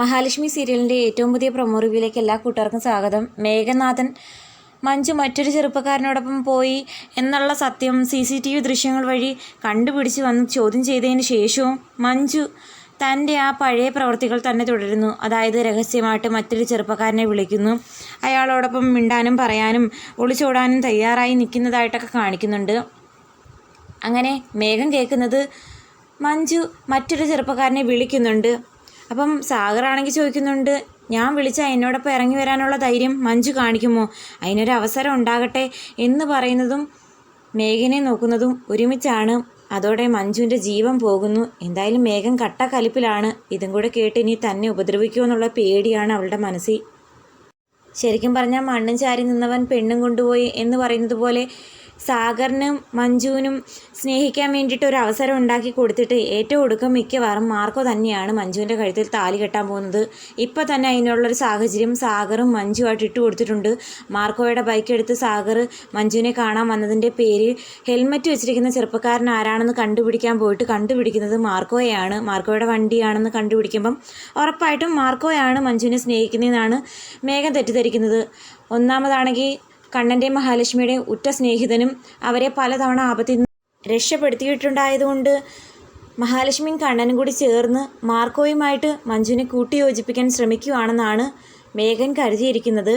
മഹാലക്ഷ്മി സീരിയലിന്റെ ഏറ്റവും പുതിയ പ്രൊമോ റിവ്യൂയിലേക്ക് എല്ലാ കൂട്ടുകാർക്കും സ്വാഗതം. മേഘനാഥൻ മഞ്ജു മറ്റൊരു ചെറുപ്പക്കാരനോടൊപ്പം പോയി എന്നുള്ള സത്യം സി സി ടി വി ദൃശ്യങ്ങൾ വഴി കണ്ടുപിടിച്ച് വന്ന് ചോദ്യം ചെയ്തതിന് ശേഷവും മഞ്ജു തന്റെ ആ പഴയ പ്രവൃത്തികൾ തന്നെ തുടരുന്നു. അതായത് രഹസ്യമായിട്ട് മറ്റൊരു ചെറുപ്പക്കാരനെ വിളിക്കുന്നു. അയാളോടൊപ്പം മിണ്ടാനും പറയാനും ഒളിച്ചോടാനും തയ്യാറായി നിൽക്കുന്നതായിട്ടൊക്കെ കാണിക്കുന്നുണ്ട്. അങ്ങനെ മേഘം കേൾക്കുന്നത് മഞ്ജു മറ്റൊരു ചെറുപ്പക്കാരനെ വിളിക്കുന്നുണ്ട്. അപ്പം സാഗറാണെങ്കിൽ ചോദിക്കുന്നുണ്ട് ഞാൻ വിളിച്ചാൽ എന്നോടൊപ്പം ഇറങ്ങി വരാനുള്ള ധൈര്യം മഞ്ജു കാണിക്കുമോ? അതിനൊരു അവസരം ഉണ്ടാകട്ടെ എന്ന് പറയുന്നതും മേഘനെ നോക്കുന്നതും ഒരുമിച്ചാണ്. അതോടെ മഞ്ജുവിന്റെ ജീവൻ പോകുന്നു. എന്തായാലും മേഘം കട്ട കലിപ്പിലാണ്. ഇതും കൂടെ കേട്ട് ഇനി തന്നെ ഉപദ്രവിക്കുമോ എന്നുള്ള പേടിയാണ് അവളുടെ മനസ്സിൽ. ശരിക്കും പറഞ്ഞാൽ മണ്ണും ചാരി നിന്നവൻ പെണ്ണും കൊണ്ടുപോയി എന്ന് പറയുന്നത് പോലെ സാഗറിനും മഞ്ജുവിനും സ്നേഹിക്കാൻ വേണ്ടിയിട്ട് ഒരു അവസരം ഉണ്ടാക്കി കൊടുത്തിട്ട് ഏറ്റവും ഒടുക്കം മിക്കവാറും മാർക്കോ തന്നെയാണ് മഞ്ജുവിന്റെ കഴുത്തിൽ താലി കെട്ടാൻ പോകുന്നത്. ഇപ്പോൾ തന്നെ അതിനുള്ളൊരു സാഹചര്യം സാഗറും മഞ്ജുവായിട്ട് ഇട്ട് കൊടുത്തിട്ടുണ്ട്. മാർക്കോയുടെ ബൈക്ക് എടുത്ത് സാഗർ മഞ്ജുവിനെ കാണാൻ വന്നതിന്റെ പേര് ഹെൽമറ്റ് വെച്ചിരിക്കുന്ന ചെറുപ്പക്കാരൻ ആരാണെന്ന് കണ്ടുപിടിക്കാൻ പോയിട്ട് കണ്ടുപിടിക്കുന്നത് മാർക്കോയാണ്. മാർക്കോയുടെ വണ്ടിയാണെന്ന് കണ്ടുപിടിക്കുമ്പം ഉറപ്പായിട്ടും മാർക്കോയാണ് മഞ്ജുവിനെ സ്നേഹിക്കുന്നതെന്നാണ് മേഘം തെറ്റിദ്ധരിക്കുന്നത്. ഒന്നാമതാണെങ്കിൽ കണ്ണന്റെയും മഹാലക്ഷ്മിയുടെ ഉറ്റ സ്നേഹിതനും അവരെ പലതവണ ആപത്തിൽ രക്ഷപ്പെടുത്തിയിട്ടുണ്ടായതുകൊണ്ട് മഹാലക്ഷ്മിയും കണ്ണനും കൂടി ചേർന്ന് മാർക്കോയുമായിട്ട് മഞ്ജുവിനെ കൂട്ടിയോജിപ്പിക്കാൻ ശ്രമിക്കുകയാണെന്നാണ് മേഘൻ കരുതിയിരിക്കുന്നത്.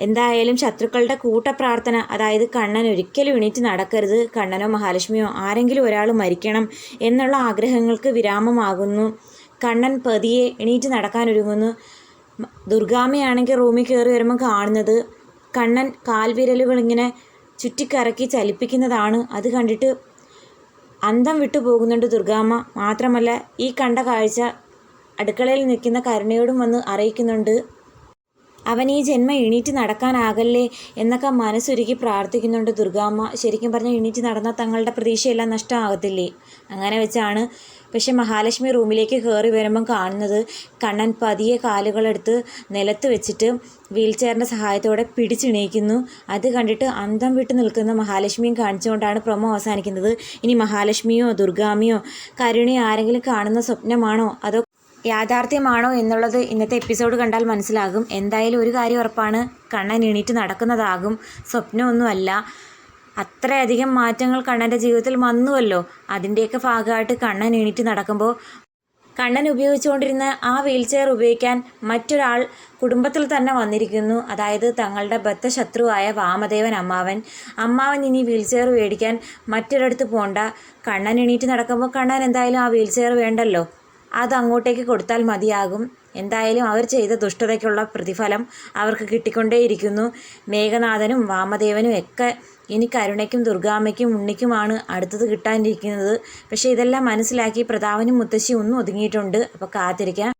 എന്തായാലും ശത്രുക്കളുടെ കൂട്ടപ്രാർത്ഥന അതായത് കണ്ണൻ ഒരിക്കലും എണീറ്റ് നടക്കരുത് കണ്ണനോ മഹാലക്ഷ്മിയോ ആരെങ്കിലും ഒരാൾ മരിക്കണം എന്നുള്ള ആഗ്രഹങ്ങൾക്ക് വിരാമമാകുന്നു. കണ്ണൻ പതിയെ എണീറ്റ് നടക്കാനൊരുങ്ങുന്നു ദുർഗാമയാണെങ്കിൽ റൂമിൽ കയറി വരുമ്പോൾ കാണുന്നത് കണ്ണൻ കാൽവിരലുകൾ ഇങ്ങനെ ചുറ്റിക്കറക്കി ചലിപ്പിക്കുന്നതാണ്. അത് കണ്ടിട്ട് അന്തം വിട്ടു പോകുന്നുണ്ട് ദുർഗാമ്മ. മാത്രമല്ല ഈ കണ്ട കാഴ്ച അടുക്കളയിൽ നിൽക്കുന്ന കരുണയോടും വന്ന് അറിയിക്കുന്നുണ്ട്. അവൻ ഈ ജന്മം എണീറ്റ് നടക്കാനാകല്ലേ എന്നൊക്കെ മനസ്സൊരുക്കി പ്രാർത്ഥിക്കുന്നുണ്ട് ദുർഗാമ്മ. ശരിക്കും പറഞ്ഞാൽ എണീറ്റ് നടന്നാൽ തങ്ങളുടെ പ്രതീക്ഷയെല്ലാം നഷ്ടമാകത്തില്ലേ? അങ്ങനെ വെച്ചാണ് പക്ഷെ മഹാലക്ഷ്മി റൂമിലേക്ക് കയറി വരുമ്പം കാണുന്നത് കണ്ണൻ പതിയെ കാലുകളെടുത്ത് നിലത്ത് വെച്ചിട്ട് വീൽ ചെയറിന്റെ സഹായത്തോടെ പിടിച്ചിണീക്കുന്നു. അത് കണ്ടിട്ട് അന്തം വിട്ട് നിൽക്കുന്ന മഹാലക്ഷ്മിയും കാണിച്ചുകൊണ്ടാണ് പ്രൊമോ അവസാനിക്കുന്നത്. ഇനി മഹാലക്ഷ്മിയോ ദുർഗാമിയോ കരുണയോ ആരെങ്കിലും കാണുന്ന സ്വപ്നമാണോ? അതോ യാഥാർത്ഥ്യമാണോ എന്നുള്ളത് ഇന്നത്തെ എപ്പിസോഡ് കണ്ടാൽ മനസ്സിലാകും. എന്തായാലും ഒരു കാര്യം ഉറപ്പാണ്. കണ്ണൻ എണീറ്റ് നടക്കുന്നതാകും. സ്വപ്നമൊന്നുമല്ല. അത്രയധികം മാറ്റങ്ങൾ കണ്ണന്റെ ജീവിതത്തിൽ വന്നുവല്ലോ. അതിന്റെയൊക്കെ ഭാഗമായിട്ട് കണ്ണൻ എണീറ്റ് നടക്കുമ്പോൾ കണ്ണൻ ഉപയോഗിച്ചുകൊണ്ടിരുന്ന ആ വീൽ ചെയർ ഉപയോഗിക്കാൻ മറ്റൊരാൾ കുടുംബത്തിൽ തന്നെ വന്നിരിക്കുന്നു. അതായത് തങ്ങളുടെ ബദ്ധശത്രുവായ വാമദേവൻ അമ്മാവൻ. അമ്മാവൻ ഇനി വീൽ ചെയർ മേടിക്കാൻ മറ്റൊരിടത്ത് പോണ്ട. കണ്ണൻ എണീറ്റ് നടക്കുമ്പോൾ കണ്ണൻ എന്തായാലും ആ വീൽ ചെയർ വേണ്ടല്ലോ. അത് അങ്ങോട്ടേക്ക് കൊടുത്താൽ മതിയാകും. എന്തായാലും അവർ ചെയ്ത ദുഷ്ടതയ്ക്കുള്ള പ്രതിഫലം അവർക്ക് കിട്ടിക്കൊണ്ടേയിരിക്കുന്നു. മേഘനാഥനും വാമദേവനും ഒക്കെ ഇനി കരുണയ്ക്കും ദുർഗാമ്മയ്ക്കും ഉണ്ണിക്കുമാണ് അടുത്തത് കിട്ടാനിരിക്കുന്നത്. പക്ഷേ ഇതെല്ലാം മനസ്സിലാക്കി പ്രതാപനും മുത്തശ്ശി ഒന്നും ഒതുങ്ങിയിട്ടുണ്ട്. അപ്പോൾ കാത്തിരിക്കാം.